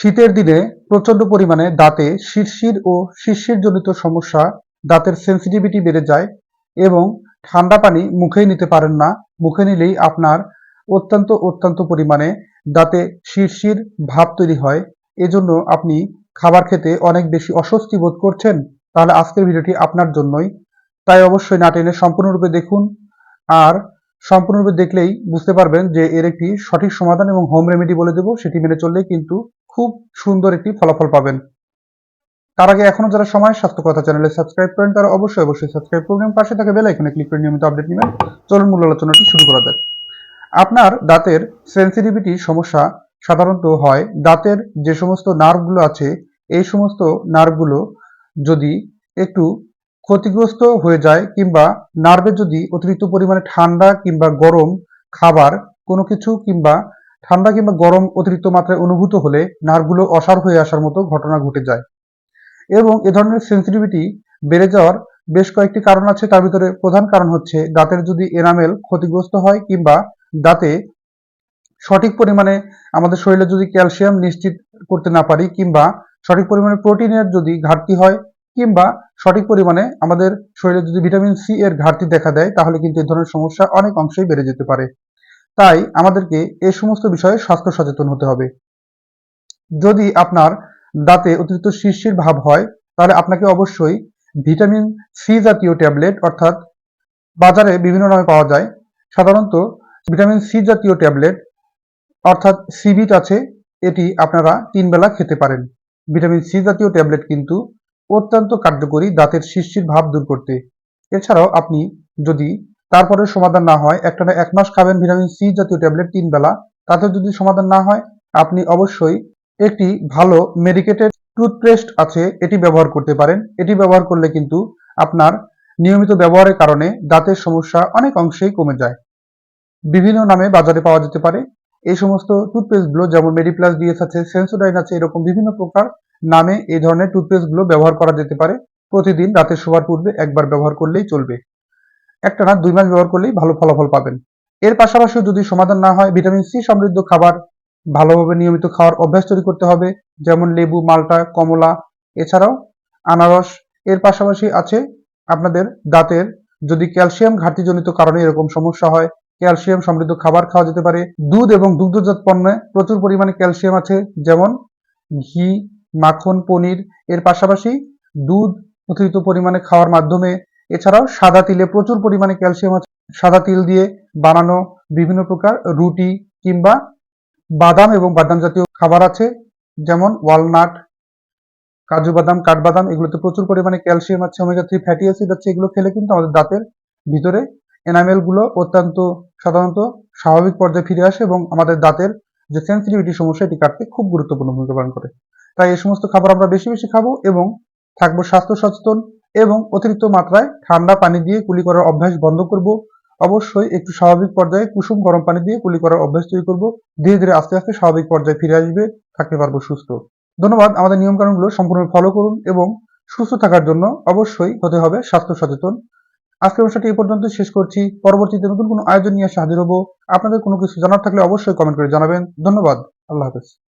শীতের দিনে প্রচণ্ড পরিমাণে দাঁতে শিরশির ও শিরশিরজনিত সমস্যা, দাঁতের সেন্সিটিভিটি বেড়ে যায় এবং ঠান্ডা পানি মুখেই নিতে পারেন না। মুখে নিলেই আপনার অত্যন্ত অত্যন্ত পরিমাণে দাঁতে শিরশির ভাব তৈরি হয়। এজন্য আপনি খাবার খেতে অনেক বেশি অস্বস্তি বোধ করছেন? তাহলে আজকের ভিডিওটি আপনার জন্যই। তাই অবশ্যই না টেনে সম্পূর্ণরূপে দেখুন। আর সম্পূর্ণরূপে দেখলেই বুঝতে পারবেন যে এর একটি সঠিক সমাধান এবং হোম রেমেডি বলে দেবো, সেটি মেনে চললেই কিন্তু খুব সুন্দর একটি ফলাফল পাবেন। তার আগে এখনও যারা সময় স্বাস্থ্য কথা চ্যানেলে সাবস্ক্রাইব করেন, তারা অবশ্যই অবশ্যই সাবস্ক্রাইব করবেন পাশে থাকা বেল ক্লিক করে নিয়মিত আপডেট নেবেন। চলুন মূল আলোচনাটি শুরু করা যাক। আপনার দাঁতের সেন্সিটিভিটি সমস্যা সাধারণত হয় দাঁতের যে সমস্ত নার্ভগুলো আছে, এই সমস্ত নার্ভগুলো যদি একটু ক্ষতিগ্রস্ত হয়ে যায় কিংবা নার্ভে যদি অতিরিক্ত পরিমাণে ঠান্ডা কিংবা গরম খাবার কোনো কিছু কিংবা ঠান্ডা কিংবা গরম অতিরিক্ত মাত্রায় অনুভূত হলে নার্ভগুলো অসার হয়ে আসার মতো ঘটনা ঘটে যায়। এবং এ ধরনের সেন্সিটিভিটি বেড়ে যাওয়ার বেশ কয়েকটি কারণ আছে। তার ভিতরে প্রধান কারণ হচ্ছে দাঁতের যদি এনামেল ক্ষতিগ্রস্ত হয় কিংবা দাঁতে সঠিক পরিমাণে আমাদের শরীরে যদি ক্যালসিয়াম নিশ্চিত করতে না পারি কিংবা সঠিক পরিমাণে প্রোটিনের যদি ঘাটতি হয় কিংবা সঠিক পরিমাণে আমাদের শরীরে যদি ভিটামিন সি এর ঘাটতি দেখা দেয়, তাহলে কিন্তু এ ধরনের সমস্যা অনেক অংশেই বেড়ে যেতে পারে। তাই আমাদেরকে এই সমস্ত বিষয়ে স্বাস্থ্য সচেতন হতে হবে। যদি আপনার দাঁতে অতিরিক্ত শিরশির ভাব হয়, তাহলে আপনাকে অবশ্যই ভিটামিন সি জাতীয় ট্যাবলেট অর্থাৎ বাজারে বিভিন্ন নামে পাওয়া যায়। সাধারণত ভিটামিন সি জাতীয় ট্যাবলেট অর্থাৎ সিবিট আছে, এটি আপনারা তিন বেলা খেতে পারেন। ভিটামিন সি জাতীয় ট্যাবলেট কিন্তু অত্যন্ত কার্যকরী দাঁতের শিরশির ভাব দূর করতে। এছাড়াও আপনি যদি তারপরে সমাধান না হয়। একটানা এক মাস খাবেন ভিটামিন সি জাতীয় ট্যাবলেট তিন বেলা। তাতে যদি সমাধান না হয়, আপনি অবশ্যই একটি ভালো মেডিকেটেড টুথপেস্ট আছে, এটি ব্যবহার করতে পারেন। এটি ব্যবহার করলে কিন্তু আপনার নিয়মিত ব্যবহারের কারণে দাঁতের সমস্যা অনেক অংশেই কমে যায়। বিভিন্ন নামে বাজারে পাওয়া যেতে পারে। এই সমস্ত টুথপেস্টগুলো যেমন মেডিপ্লাস ডিএস আছে সেন্সোডাইন আছে, এরকম বিভিন্ন প্রকার নামে এই ধরনের টুথপেস্টগুলো ব্যবহার করা যেতে পারে। প্রতিদিন রাতে শোবার পূর্বে একবার ব্যবহার করলেই চলবে। একটা না দুই মাস ব্যবহার করলেই ভালো ফলাফল পাবেন। এর পাশাপাশিও যদি সমাধান না হয়, ভিটামিন সি সমৃদ্ধ খাবার, ভালোভাবে নিয়মিত খাওয়ার অভ্যাস তৈরি করতে হবে, যেমন লেবু, মালটা, কমলা, এছাড়াও আনারস। এর পাশাপাশি আছে আপনাদের দাঁতের যদি ক্যালসিয়াম ঘাটতিজনিত কারণে এরকম সমস্যা হয়, ক্যালসিয়াম সমৃদ্ধ খাবার খাওয়া যেতে পারে। দুধ এবং দুগ্ধজাত পণ্যে প্রচুর পরিমাণে ক্যালসিয়াম আছে, যেমন ঘি, মাখন, পনির। এর পাশাপাশি দুধ অতিরিক্ত পরিমাণে খাওয়ার মাধ্যমে এছাড়াও সাদা তিলে প্রচুর পরিমাণে ক্যালসিয়াম আছে। সাদা তিল দিয়ে বানানো বিভিন্ন প্রকার রুটি কিংবা বাদাম এবং বাদাম জাতীয় খাবার আছে, যেমন ওয়ালনাট, কাজু বাদাম, কাঠবাদাম, এগুলোতে প্রচুর পরিমাণে ক্যালসিয়াম আছে ওমেগা থ্রি ফ্যাটি অ্যাসিড আছে, এগুলো খেলে কিন্তু আমাদের দাঁতের ভিতরে এনামেলগুলো অত্যন্ত সাধারণত স্বাভাবিক পর্যায়ে ফিরে আসে এবং আমাদের দাঁতের যে সেন্সিটিভিটি সমস্যা, এটি কাটতে খুব গুরুত্বপূর্ণ ভূমিকা পালন করে। তাই এই সমস্ত খাবার আমরা বেশি বেশি খাব এবং থাকব স্বাস্থ্য সচেতন এবং অতিরিক্ত মাত্রায় ঠান্ডা পানি দিয়ে কুলি করার অভ্যাস বন্ধ করব। অবশ্যই একটু স্বাভাবিক পর্যায়ে কুসুম গরম পানি দিয়ে কুলি করার অভ্যাস তৈরি করব। ধীরে ধীরে আস্তে আস্তে স্বাভাবিক পর্যায়ে ফিরে আসবে, থাকতে পারব সুস্থ। ধন্যবাদ, আমাদের নিয়মকানুনগুলো সম্পূর্ণ ফলো করুন এবং সুস্থ থাকার জন্য অবশ্যই হতে হবে স্বাস্থ্য সচেতন। আজকের অনুষ্ঠানটি এই পর্যন্ত শেষ করছি। পরবর্তীতে নতুন কোনো আয়োজন নিয়ে এসে হাজির হব। আপনাদের কোনো কিছু জানার থাকলে অবশ্যই কমেন্ট করে জানাবেন। ধন্যবাদ, আল্লাহ হাফেজ।